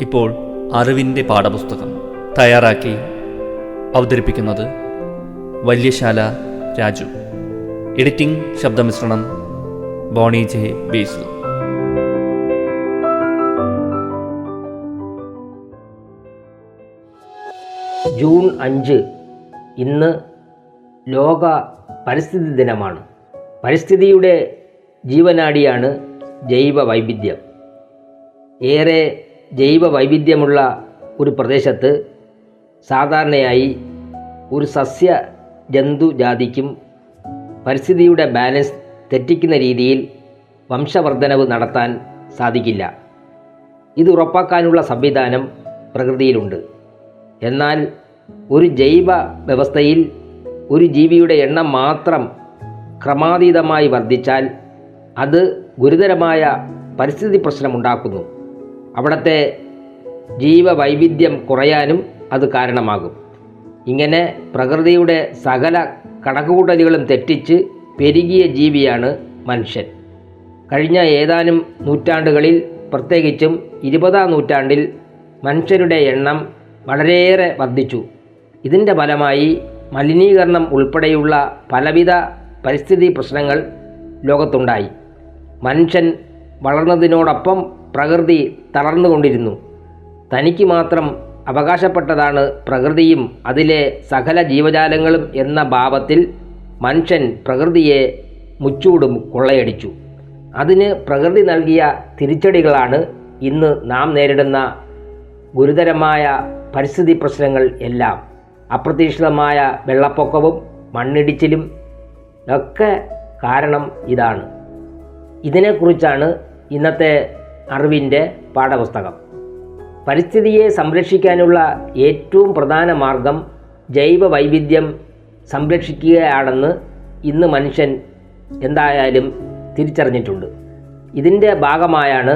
ഇപ്പോൾ അറിവിന്റെ പാഠപുസ്തകം തയ്യാറാക്കി അവതരിപ്പിക്കുന്നത് വല്യശാല രാജു. എഡിറ്റിംഗ് ശബ്ദമിശ്രണം ബോണി ജെ ബേസ്ലു. ജൂൺ അഞ്ച് ഇന്ന് ലോക പരിസ്ഥിതി ദിനമാണ്. പരിസ്ഥിതിയുടെ ജീവനാടിയാണ് ജൈവ വൈവിധ്യം ഏറെ ജൈവ വൈവിധ്യമുള്ള ഒരു പ്രദേശത്ത് സാധാരണയായി ഒരു സസ്യ ജന്തു ജാതിക്കും പരിസ്ഥിതിയുടെ ബാലൻസ് തെറ്റിക്കുന്ന രീതിയിൽ വംശവർദ്ധനവ് നടത്താൻ സാധിക്കില്ല. ഇത് ഉറപ്പാക്കാനുള്ള സംവിധാനം പ്രകൃതിയിലുണ്ട്. എന്നാൽ ഒരു ജൈവ വ്യവസ്ഥയിൽ ഒരു ജീവിയുടെ എണ്ണം മാത്രം ക്രമാതീതമായി വർദ്ധിച്ചാൽ അത് ഗുരുതരമായ പരിസ്ഥിതി പ്രശ്നമുണ്ടാക്കുന്നു അവിടുത്തെ ജീവവൈവിധ്യം കുറയാനും അത് കാരണമാകും. ഇങ്ങനെ പ്രകൃതിയുടെ സകല കണക്കുകൂട്ടലുകളും തെറ്റിച്ച് പെരുകിയ ജീവിയാണ് മനുഷ്യൻ. കഴിഞ്ഞ ഏതാനും നൂറ്റാണ്ടുകളിൽ പ്രത്യേകിച്ചും ഇരുപതാം നൂറ്റാണ്ടിൽ മനുഷ്യരുടെ എണ്ണം വളരെയേറെ വർദ്ധിച്ചു. ഇതിന്റെ ഫലമായി മലിനീകരണം ഉൾപ്പെടെയുള്ള പലവിധ പരിസ്ഥിതി പ്രശ്നങ്ങൾ ലോകത്തുണ്ടായി. മനുഷ്യൻ വളർന്നതിനോടൊപ്പം പ്രകൃതി തളർന്നുകൊണ്ടിരുന്നു. തനിക്ക് മാത്രം അവകാശപ്പെട്ടതാണ് പ്രകൃതിയും അതിലെ സകല ജീവജാലങ്ങളും എന്ന ഭാവത്തിൽ മനുഷ്യൻ പ്രകൃതിയെ മുച്ചൂടും കൊള്ളയടിച്ചു. അതിന് പ്രകൃതി നൽകിയ തിരിച്ചടികളാണ് ഇന്ന് നാം നേരിടുന്ന ഗുരുതരമായ പരിസ്ഥിതി പ്രശ്നങ്ങൾ എല്ലാം. അപ്രതീക്ഷിതമായ വെള്ളപ്പൊക്കവും മണ്ണിടിച്ചിലും ഒക്കെ കാരണം ഇതാണ്. ഇതിനെക്കുറിച്ചാണ് ഇന്നത്തെ അറിവിന്റെ പാഠപുസ്തകം. പരിസ്ഥിതിയെ സംരക്ഷിക്കാനുള്ള ഏറ്റവും പ്രധാന മാർഗം ജൈവ വൈവിധ്യം സംരക്ഷിക്കുകയാണെന്ന് ഇന്ന് മനുഷ്യൻ എന്തായാലും തിരിച്ചറിഞ്ഞിട്ടുണ്ട്. ഇതിന്റെ ഭാഗമായാണ്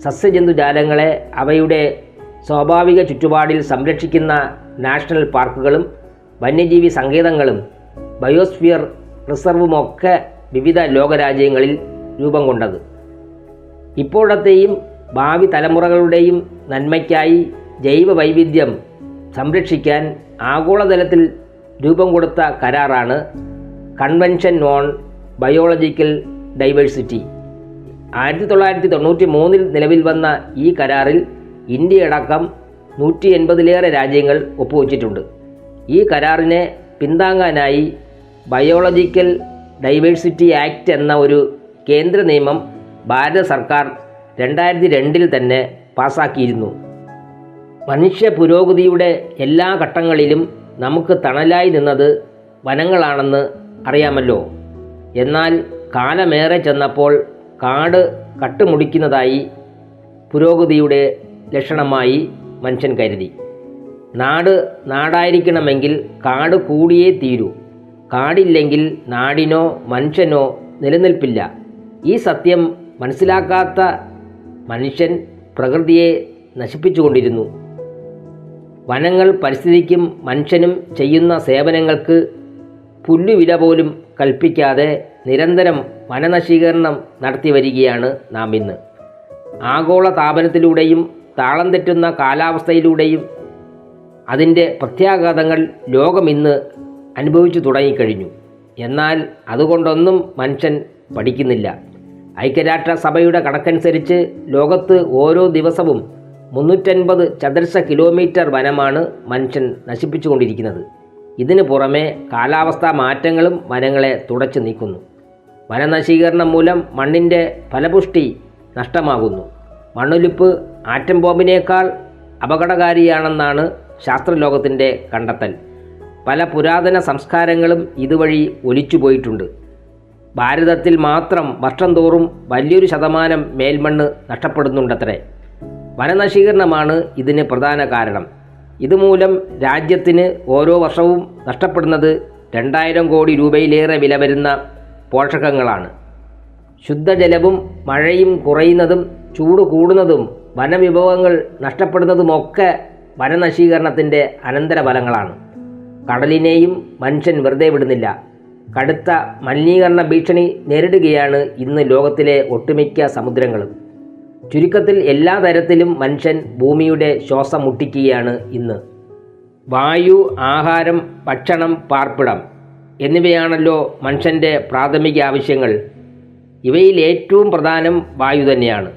സസ്യജന്തുജാലങ്ങളെ അവയുടെ സ്വാഭാവിക ചുറ്റുപാടിൽ സംരക്ഷിക്കുന്ന നാഷണൽ പാർക്കുകളും വന്യജീവി സങ്കേതങ്ങളും ബയോസ്ഫിയർ റിസർവുമൊക്കെ വിവിധ ലോകരാജ്യങ്ങളിൽ രൂപം കൊണ്ടത്. ഇപ്പോഴത്തെയും ഭാവി തലമുറകളുടെയും നന്മയ്ക്കായി ജൈവ വൈവിധ്യം സംരക്ഷിക്കാൻ ആഗോളതലത്തിൽ രൂപം കൊടുത്ത കരാറാണ് കൺവെൻഷൻ ഓൺ ബയോളജിക്കൽ ഡൈവേഴ്സിറ്റി. ആയിരത്തി തൊള്ളായിരത്തി തൊണ്ണൂറ്റി മൂന്നിൽ നിലവിൽ വന്ന ഈ കരാറിൽ ഇന്ത്യയടക്കം നൂറ്റി എൺപതിലേറെ രാജ്യങ്ങൾ ഒപ്പുവച്ചിട്ടുണ്ട്. ഈ കരാറിനെ പിന്താങ്ങാനായി ബയോളജിക്കൽ ഡൈവേഴ്സിറ്റി ആക്ട് എന്ന ഒരു കേന്ദ്ര നിയമം ഭാരത സർക്കാർ രണ്ടായിരത്തി രണ്ടിൽ തന്നെ പാസാക്കിയിരുന്നു. മനുഷ്യ പുരോഗതിയുടെ എല്ലാ ഘട്ടങ്ങളിലും നമുക്ക് തണലായി നിന്നത് വനങ്ങളാണെന്ന് അറിയാമല്ലോ. എന്നാൽ കാലമേറെ ചെന്നപ്പോൾ കാട് കട്ടുമുടിക്കുന്നതായി പുരോഗതിയുടെ ലക്ഷണമായി മനുഷ്യൻ കരുതി. നാട് നാടായിരിക്കണമെങ്കിൽ കാട് കൂടിയേ തീരൂ. കാടില്ലെങ്കിൽ നാടിനോ മനുഷ്യനോ നിലനിൽപ്പില്ല. ഈ സത്യം മനസ്സിലാക്കാത്ത മനുഷ്യൻ പ്രകൃതിയെ നശിപ്പിച്ചുകൊണ്ടിരുന്നു. വനങ്ങൾ പരിസ്ഥിതിക്കും മനുഷ്യനും ചെയ്യുന്ന സേവനങ്ങൾക്ക് പുല്ലുവില പോലും കൽപ്പിക്കാതെ നിരന്തരം വനനശീകരണം നടത്തി വരികയാണ് നാം ഇന്ന്. ആഗോള താപനത്തിലൂടെയും താളം തെറ്റുന്ന കാലാവസ്ഥയിലൂടെയും അതിന്റെ പ്രത്യാഘാതങ്ങൾ ലോകം ഇന്ന് അനുഭവിച്ചു തുടങ്ങിക്കഴിഞ്ഞു. എന്നാൽ അതുകൊണ്ടൊന്നും മനുഷ്യൻ പഠിക്കുന്നില്ല. ഐക്യരാഷ്ട്രസഭയുടെ കണക്കനുസരിച്ച് ലോകത്ത് ഓരോ ദിവസവും മുന്നൂറ്റൻപത് ചതുരശ്ര കിലോമീറ്റർ വനമാണ് മനുഷ്യൻ നശിപ്പിച്ചുകൊണ്ടിരിക്കുന്നത്. ഇതിന് പുറമെ കാലാവസ്ഥാ മാറ്റങ്ങളും വനങ്ങളെ തുടച്ചു നീക്കുന്നു. വനനശീകരണം മൂലം മണ്ണിന്റെ ഫലപുഷ്ടി നഷ്ടമാകുന്നു. മണ്ണൊലിപ്പ് ആറ്റം ബോംബിനേക്കാൾ അപകടകാരിയാണെന്നാണ് ശാസ്ത്രലോകത്തിന്റെ കണ്ടെത്തൽ. പല പുരാതന സംസ്കാരങ്ങളും ഇതുവഴി ഒലിച്ചുപോയിട്ടുണ്ട്. ഭാരതത്തിൽ മാത്രം വർഷം തോറും വലിയൊരു ശതമാനം മേൽമണ്ണ് നഷ്ടപ്പെടുന്നുണ്ടത്രേ. വനനശീകരണമാണ് ഇതിന് പ്രധാന കാരണം. ഇതുമൂലം രാജ്യത്തിന് ഓരോ വർഷവും നഷ്ടപ്പെടുന്നത് രണ്ടായിരം കോടി രൂപയിലേറെ വില വരുന്ന പോഷകങ്ങളാണ്. ശുദ്ധജലവും മഴയും കുറയുന്നതും ചൂട് കൂടുന്നതും വനവിഭവങ്ങൾ നഷ്ടപ്പെടുന്നതുമൊക്കെ വനനശീകരണത്തിന്റെ അനന്തരഫലങ്ങളാണ്. കടലിനെയും മനുഷ്യൻ വെറുതെ വിടുന്നില്ല. കടുത്ത മലിനീകരണ ഭീഷണി നേരിടുകയാണ് ഇന്ന് ലോകത്തിലെ ഒട്ടുമിക്ക സമുദ്രങ്ങളും. ചുരുക്കത്തിൽ എല്ലാ തരത്തിലും മനുഷ്യൻ ഭൂമിയുടെ ശ്വാസം മുട്ടിക്കുകയാണ് ഇന്ന്. വായു ആഹാരം ഭക്ഷണം പാർപ്പിടം എന്നിവയാണല്ലോ മനുഷ്യന്റെ പ്രാഥമിക ആവശ്യങ്ങൾ. ഇവയിൽ ഏറ്റവും പ്രധാനം വായു തന്നെയാണ്.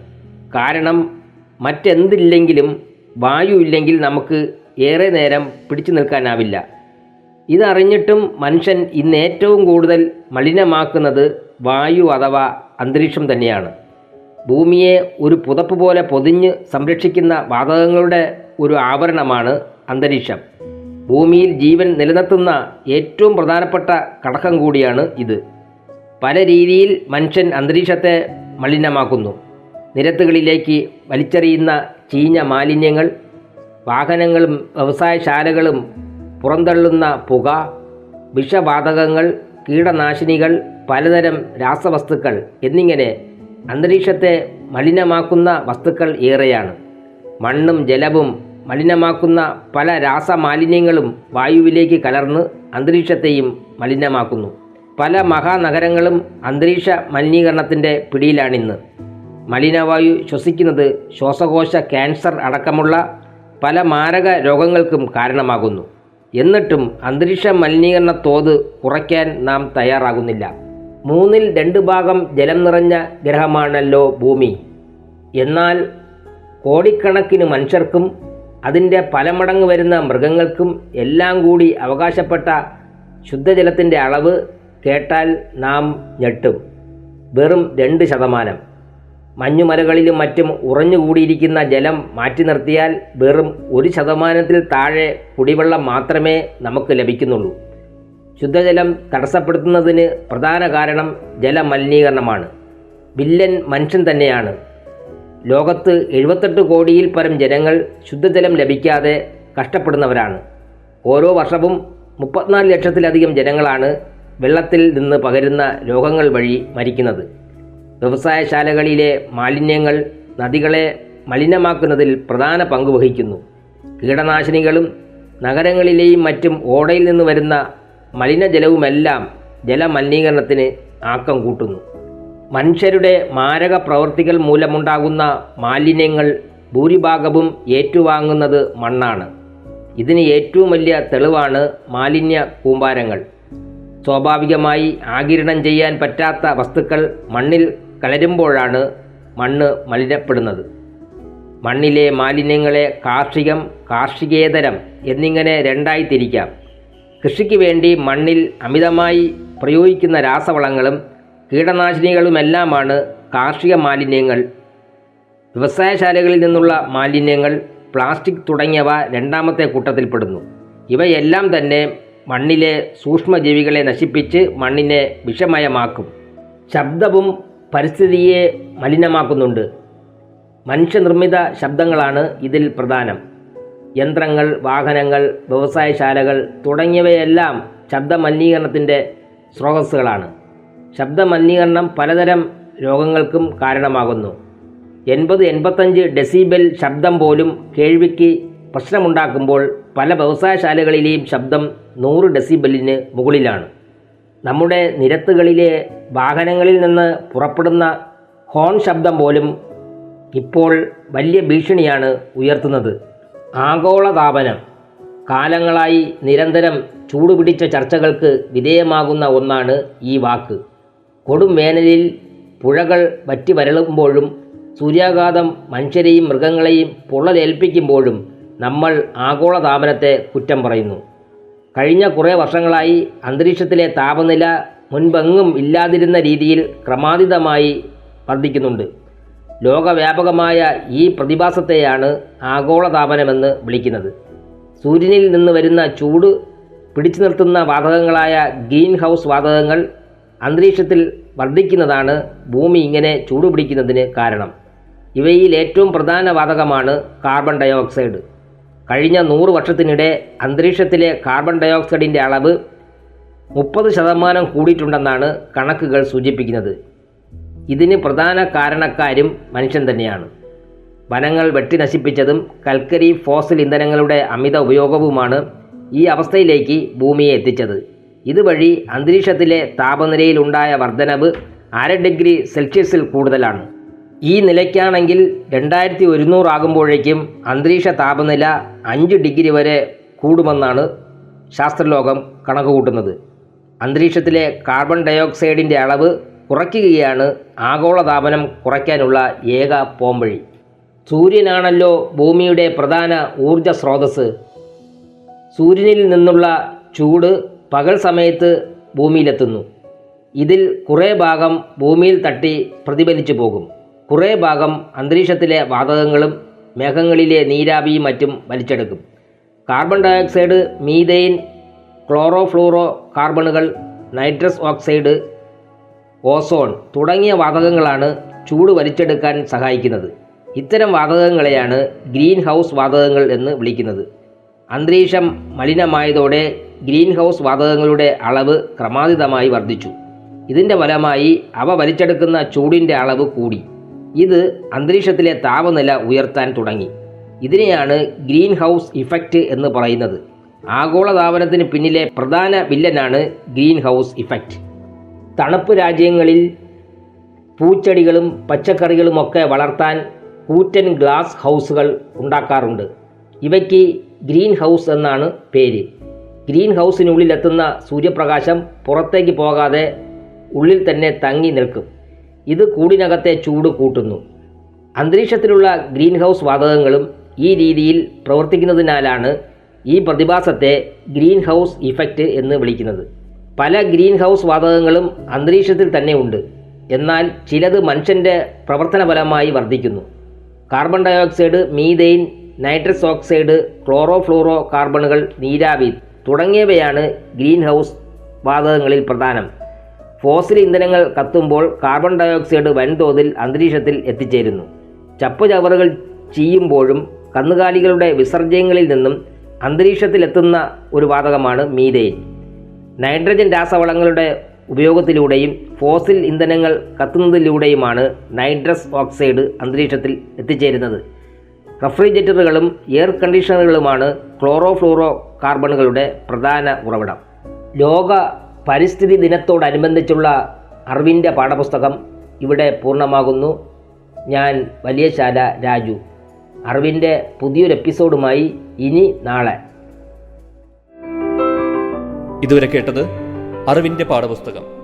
കാരണം മറ്റെന്തില്ലെങ്കിലും വായു ഇല്ലെങ്കിൽ നമുക്ക് ഏറെ നേരം പിടിച്ചു നിൽക്കാനാവില്ല. ഇതറിഞ്ഞിട്ടും മനുഷ്യൻ ഇന്ന് ഏറ്റവും കൂടുതൽ മലിനമാക്കുന്നത് വായു അഥവാ അന്തരീക്ഷം തന്നെയാണ്. ഭൂമിയെ ഒരു പുതപ്പ് പോലെ പൊതിഞ്ഞ് സംരക്ഷിക്കുന്ന വാതകങ്ങളുടെ ഒരു ആവരണമാണ് അന്തരീക്ഷം. ഭൂമിയിൽ ജീവൻ നിലനിർത്തുന്ന ഏറ്റവും പ്രധാനപ്പെട്ട ഘടകം കൂടിയാണ് ഇത്. പല രീതിയിൽ മനുഷ്യൻ അന്തരീക്ഷത്തെ മലിനമാക്കുന്നു. നിരത്തുകളിലേക്ക് വലിച്ചെറിയുന്ന ചീഞ്ഞ മാലിന്യങ്ങൾ വാഹനങ്ങളും വ്യവസായശാലകളും പുറന്തള്ളുന്ന പുക വിഷവാതകങ്ങൾ കീടനാശിനികൾ പലതരം രാസവസ്തുക്കൾ എന്നിങ്ങനെ അന്തരീക്ഷത്തെ മലിനമാക്കുന്ന വസ്തുക്കൾ ഏറെയാണ്. മണ്ണും ജലവും മലിനമാക്കുന്ന പല രാസമാലിന്യങ്ങളും വായുവിലേക്ക് കലർന്ന് അന്തരീക്ഷത്തെയും മലിനമാക്കുന്നു. പല മഹാനഗരങ്ങളും അന്തരീക്ഷ മലിനീകരണത്തിന്റെ പിടിയിലാണിന്ന്. മലിനവായു ശ്വസിക്കുന്നത് ശ്വാസകോശ ക്യാൻസർ അടക്കമുള്ള പല മാരക രോഗങ്ങൾക്കും കാരണമാകുന്നു. എന്നിട്ടും അന്തരീക്ഷ മലിനീകരണ തോത് കുറയ്ക്കാൻ നാം തയ്യാറാകുന്നില്ല. മൂന്നിൽ രണ്ട് ഭാഗം ജലം നിറഞ്ഞ ഗ്രഹമാണല്ലോ ഭൂമി. എന്നാൽ കോടിക്കണക്കിന് മനുഷ്യർക്കും അതിന്റെ പലമടങ്ങ് വരുന്ന മൃഗങ്ങൾക്കും എല്ലാം കൂടി അവകാശപ്പെട്ട ശുദ്ധജലത്തിന്റെ അളവ് കേട്ടാൽ നാം ഞെട്ടും. വെറും രണ്ട് ശതമാനം. മഞ്ഞുമലകളിലും മറ്റും ഉറഞ്ഞുകൂടിയിരിക്കുന്ന ജലം മാറ്റി നിർത്തിയാൽ വെറും ഒരു ശതമാനത്തിൽ താഴെ കുടിവെള്ളം മാത്രമേ നമുക്ക് ലഭിക്കുന്നുള്ളൂ. ശുദ്ധജലം തടസ്സപ്പെടുത്തുന്നതിന് പ്രധാന കാരണം ജലമലിനീകരണമാണ്. വില്ലൻ മനുഷ്യൻ തന്നെയാണ്. ലോകത്ത് എഴുപത്തെട്ട് കോടിയിൽ പരം ജനങ്ങൾ ശുദ്ധജലം ലഭിക്കാതെ കഷ്ടപ്പെടുന്നവരാണ്. ഓരോ വർഷവും മുപ്പത്തിനാല് ലക്ഷത്തിലധികം ജനങ്ങളാണ് വെള്ളത്തിൽ നിന്ന് പകരുന്ന രോഗങ്ങൾ വഴി മരിക്കുന്നത്. വ്യവസായശാലകളിലെ മാലിന്യങ്ങൾ നദികളെ മലിനമാക്കുന്നതിൽ പ്രധാന പങ്ക് വഹിക്കുന്നു. കീടനാശിനികളും നഗരങ്ങളിലെയും മറ്റും ഓടയിൽ നിന്ന് വരുന്ന മലിനജലവുമെല്ലാം ജലമലിനീകരണത്തിന് ആക്കം കൂട്ടുന്നു. മനുഷ്യരുടെ മാരക പ്രവൃത്തികൾ മൂലമുണ്ടാകുന്ന മാലിന്യങ്ങൾ ഭൂരിഭാഗവും ഏറ്റുവാങ്ങുന്നത് മണ്ണാണ്. ഇതിന് ഏറ്റവും വലിയ തെളിവാണ് മാലിന്യ കൂമ്പാരങ്ങൾ. സ്വാഭാവികമായി ആകിരണം ചെയ്യാൻ പറ്റാത്ത വസ്തുക്കൾ മണ്ണിൽ കലരുമ്പോഴാണ് മണ്ണ് മലിനപ്പെടുന്നത്. മണ്ണിലെ മാലിന്യങ്ങളെ കാർഷികം കാർഷികേതരം എന്നിങ്ങനെ രണ്ടായി തിരിക്കാം. കൃഷിക്ക് വേണ്ടി മണ്ണിൽ അമിതമായി പ്രയോഗിക്കുന്ന രാസവളങ്ങളും കീടനാശിനികളുമെല്ലാമാണ് കാർഷിക മാലിന്യങ്ങൾ. വ്യവസായശാലകളിൽ നിന്നുള്ള മാലിന്യങ്ങൾ പ്ലാസ്റ്റിക് തുടങ്ങിയവ രണ്ടാമത്തെ കൂട്ടത്തിൽപ്പെടുന്നു. ഇവയെല്ലാം തന്നെ മണ്ണിലെ സൂക്ഷ്മജീവികളെ നശിപ്പിച്ച് മണ്ണിനെ വിഷമയമാക്കും. ശബ്ദവും പരിസ്ഥിതിയെ മലിനമാക്കുന്നുണ്ട്. മനുഷ്യനിർമ്മിത ശബ്ദങ്ങളാണ് ഇതിൽ പ്രധാനം. യന്ത്രങ്ങൾ വാഹനങ്ങൾ വ്യവസായശാലകൾ തുടങ്ങിയവയെല്ലാം ശബ്ദമലിനീകരണത്തിന്റെ സ്രോതസ്സുകളാണ്. ശബ്ദമലിനീകരണം പലതരം രോഗങ്ങൾക്കും കാരണമാകുന്നു. എൺപത് എൺപത്തഞ്ച് ഡെസിബൽ ശബ്ദം പോലും കേൾവിക്ക് പ്രശ്നമുണ്ടാക്കുമ്പോൾ പല വ്യവസായശാലകളിലെയും ശബ്ദം നൂറ് ഡെസിബെല്ലിന് മുകളിലാണ്. നമ്മുടെ നിരത്തുകളിലെ വാഹനങ്ങളിൽ നിന്ന് പുറപ്പെടുന്ന ഹോൺ ശബ്ദം പോലും ഇപ്പോൾ വലിയ ഭീഷണിയാണ് ഉയർത്തുന്നത്. ആഗോളതാപനം കാലങ്ങളായി നിരന്തരം ചൂടുപിടിച്ച ചർച്ചകൾക്ക് വിധേയമാകുന്ന ഒന്നാണ് ഈ വാക്ക്. കൊടും വേനലിൽ പുഴകൾ വറ്റി വരളുമ്പോഴും സൂര്യാഘാതം മനുഷ്യരെയും മൃഗങ്ങളെയും പൊള്ളലേൽപ്പിക്കുമ്പോഴും നമ്മൾ ആഗോളതാപനത്തെ കുറ്റം പറയുന്നു. കഴിഞ്ഞ കുറേ വർഷങ്ങളായി അന്തരീക്ഷത്തിലെ താപനില മുൻപെങ്ങും ഇല്ലാതിരുന്ന രീതിയിൽ ക്രമാതീതമായി വർദ്ധിക്കുന്നുണ്ട്. ലോകവ്യാപകമായ ഈ പ്രതിഭാസത്തെയാണ് ആഗോളതാപനമെന്ന് വിളിക്കുന്നത്. സൂര്യനിൽ നിന്ന് വരുന്ന ചൂട് പിടിച്ചു നിർത്തുന്ന വാതകങ്ങളായ ഗ്രീൻ ഹൗസ് വാതകങ്ങൾ അന്തരീക്ഷത്തിൽ വർദ്ധിക്കുന്നതാണ് ഭൂമി ഇങ്ങനെ ചൂടുപിടിക്കുന്നതിന് കാരണം. ഇവയിൽ ഏറ്റവും പ്രധാന വാതകമാണ് കാർബൺ ഡയോക്സൈഡ്. കഴിഞ്ഞ നൂറ് വർഷത്തിനിടെ അന്തരീക്ഷത്തിലെ കാർബൺ ഡയോക്സൈഡിന്റെ അളവ് മുപ്പത് ശതമാനം കൂടിയിട്ടുണ്ടെന്നാണ് കണക്കുകൾ സൂചിപ്പിക്കുന്നത്. ഇതിന് പ്രധാന കാരണക്കാരും മനുഷ്യൻ തന്നെയാണ്. വനങ്ങൾ വെട്ടി നശിപ്പിച്ചതും കൽക്കരി ഫോസിൽ ഇന്ധനങ്ങളുടെ അമിത ഉപയോഗവുമാണ് ഈ അവസ്ഥയിലേക്ക് ഭൂമിയെ എത്തിച്ചത്. ഇതുവഴി അന്തരീക്ഷത്തിലെ താപനിലയിലുണ്ടായ വർധനവ് അര ഡിഗ്രി സെൽഷ്യസിൽ കൂടുതലാണ്. ഈ നിലയ്ക്കാണെങ്കിൽ രണ്ടായിരത്തി ഒരുന്നൂറാകുമ്പോഴേക്കും അന്തരീക്ഷ താപനില അഞ്ച് ഡിഗ്രി വരെ കൂടുമെന്നാണ് ശാസ്ത്രലോകം കണക്കുകൂട്ടുന്നത്. അന്തരീക്ഷത്തിലെ കാർബൺ ഡയോക്സൈഡിന്റെ അളവ് കുറയ്ക്കുകയാണ് ആഗോളതാപനം കുറയ്ക്കാനുള്ള ഏക പോംവഴി. സൂര്യനാണല്ലോ ഭൂമിയുടെ പ്രധാന ഊർജ സ്രോതസ് സൂര്യനിൽ നിന്നുള്ള ചൂട് പകൽ സമയത്ത് ഭൂമിയിലെത്തുന്നു. ഇതിൽ കുറേ ഭാഗം ഭൂമിയിൽ തട്ടി പ്രതിഫലിച്ചു പോകും. കുറേ ഭാഗം അന്തരീക്ഷത്തിലെ വാതകങ്ങളും മേഘങ്ങളിലെ നീരാവിയും മറ്റും വലിച്ചെടുക്കും. കാർബൺ ഡയോക്സൈഡ് മീതെയിൻ ക്ലോറോഫ്ലൂറോ കാർബണുകൾ നൈട്രസ് ഓക്സൈഡ് ഓസോൺ തുടങ്ങിയ വാതകങ്ങളാണ് ചൂട് വലിച്ചെടുക്കാൻ സഹായിക്കുന്നത്. ഇത്തരം വാതകങ്ങളെയാണ് ഗ്രീൻ ഹൗസ് വാതകങ്ങൾ എന്ന് വിളിക്കുന്നത്. അന്തരീക്ഷം മലിനമായതോടെ ഗ്രീൻ ഹൗസ് വാതകങ്ങളുടെ അളവ് ക്രമാതീതമായി വർദ്ധിച്ചു. ഇതിന്റെ ഫലമായി അവ വലിച്ചെടുക്കുന്ന ചൂടിന്റെ അളവ് കൂടി. ഇത് അന്തരീക്ഷത്തിലെ താപനില ഉയർത്താൻ തുടങ്ങി. ഇതിനെയാണ് ഗ്രീൻ ഹൗസ് ഇഫക്റ്റ് എന്ന് പറയുന്നത്. ആഗോളതാപനത്തിന് പിന്നിലെ പ്രധാന വില്ലനാണ് ഗ്രീൻ ഹൗസ് ഇഫക്റ്റ്. തണുപ്പ് രാജ്യങ്ങളിൽ പൂച്ചെടികളും പച്ചക്കറികളുമൊക്കെ വളർത്താൻ കൂറ്റൻ ഗ്ലാസ് ഹൗസുകൾ ഉണ്ടാക്കാറുണ്ട്. ഇവയ്ക്ക് ഗ്രീൻ ഹൗസ് എന്നാണ് പേര്. ഗ്രീൻ ഹൗസിനുള്ളിലെത്തുന്ന സൂര്യപ്രകാശം പുറത്തേക്ക് പോകാതെ ഉള്ളിൽ തന്നെ തങ്ങി നിൽക്കും. ഇത് കൂടിനകത്തെ ചൂട് കൂട്ടുന്നു. അന്തരീക്ഷത്തിലുള്ള ഗ്രീൻ ഹൗസ് വാതകങ്ങളും ഈ രീതിയിൽ പ്രവർത്തിക്കുന്നതിനാലാണ് ഈ പ്രതിഭാസത്തെ ഗ്രീൻ ഹൗസ് ഇഫക്റ്റ് എന്ന് വിളിക്കുന്നത്. പല ഗ്രീൻ ഹൗസ് വാതകങ്ങളും അന്തരീക്ഷത്തിൽ തന്നെ ഉണ്ട്. എന്നാൽ ചിലത് മനുഷ്യന്റെ പ്രവർത്തനഫലമായി വർദ്ധിക്കുന്നു. Carbon dioxide methane nitrous oxide chloro chlorofluoro കാർബണുകൾ നീരാവി തുടങ്ങിയവയാണ് ഗ്രീൻ ഹൗസ് വാതകങ്ങളിൽ പ്രധാനം. ഫോസിൽ ഇന്ധനങ്ങൾ കത്തുമ്പോൾ കാർബൺ ഡയോക്സൈഡ് വൻതോതിൽ അന്തരീക്ഷത്തിൽ എത്തിച്ചേരുന്നു. ചപ്പുചവറുകൾ ചീയുമ്പോഴും കന്നുകാലികളുടെ വിസർജ്യങ്ങളിൽ നിന്നും അന്തരീക്ഷത്തിലെത്തുന്ന ഒരു വാതകമാണ് മീതെയിൻ നൈട്രജൻ രാസവളങ്ങളുടെ ഉപയോഗത്തിലൂടെയും ഫോസിൽ ഇന്ധനങ്ങൾ കത്തുന്നതിലൂടെയുമാണ് നൈട്രസ് ഓക്സൈഡ് അന്തരീക്ഷത്തിൽ എത്തിച്ചേരുന്നത്. റെഫ്രിജറേറ്ററുകളും എയർ കണ്ടീഷണറുകളുമാണ് ക്ലോറോ ക്ലോറോഫ്ലൂറോ കാർബണുകളുടെ പ്രധാന ഉറവിടം. ലോക പരിസ്ഥിതി ദിനത്തോടനുബന്ധിച്ചുള്ള അറിവിന്റെ പാഠപുസ്തകം ഇവിടെ പൂർണമാകുന്നു. ഞാൻ വലിയശാല രാജു. അറിവിന്റെ പുതിയൊരു എപ്പിസോഡുമായി ഇനി നാളെ. ഇതുവരെ കേട്ടത് അറിവിന്റെ പാഠപുസ്തകം.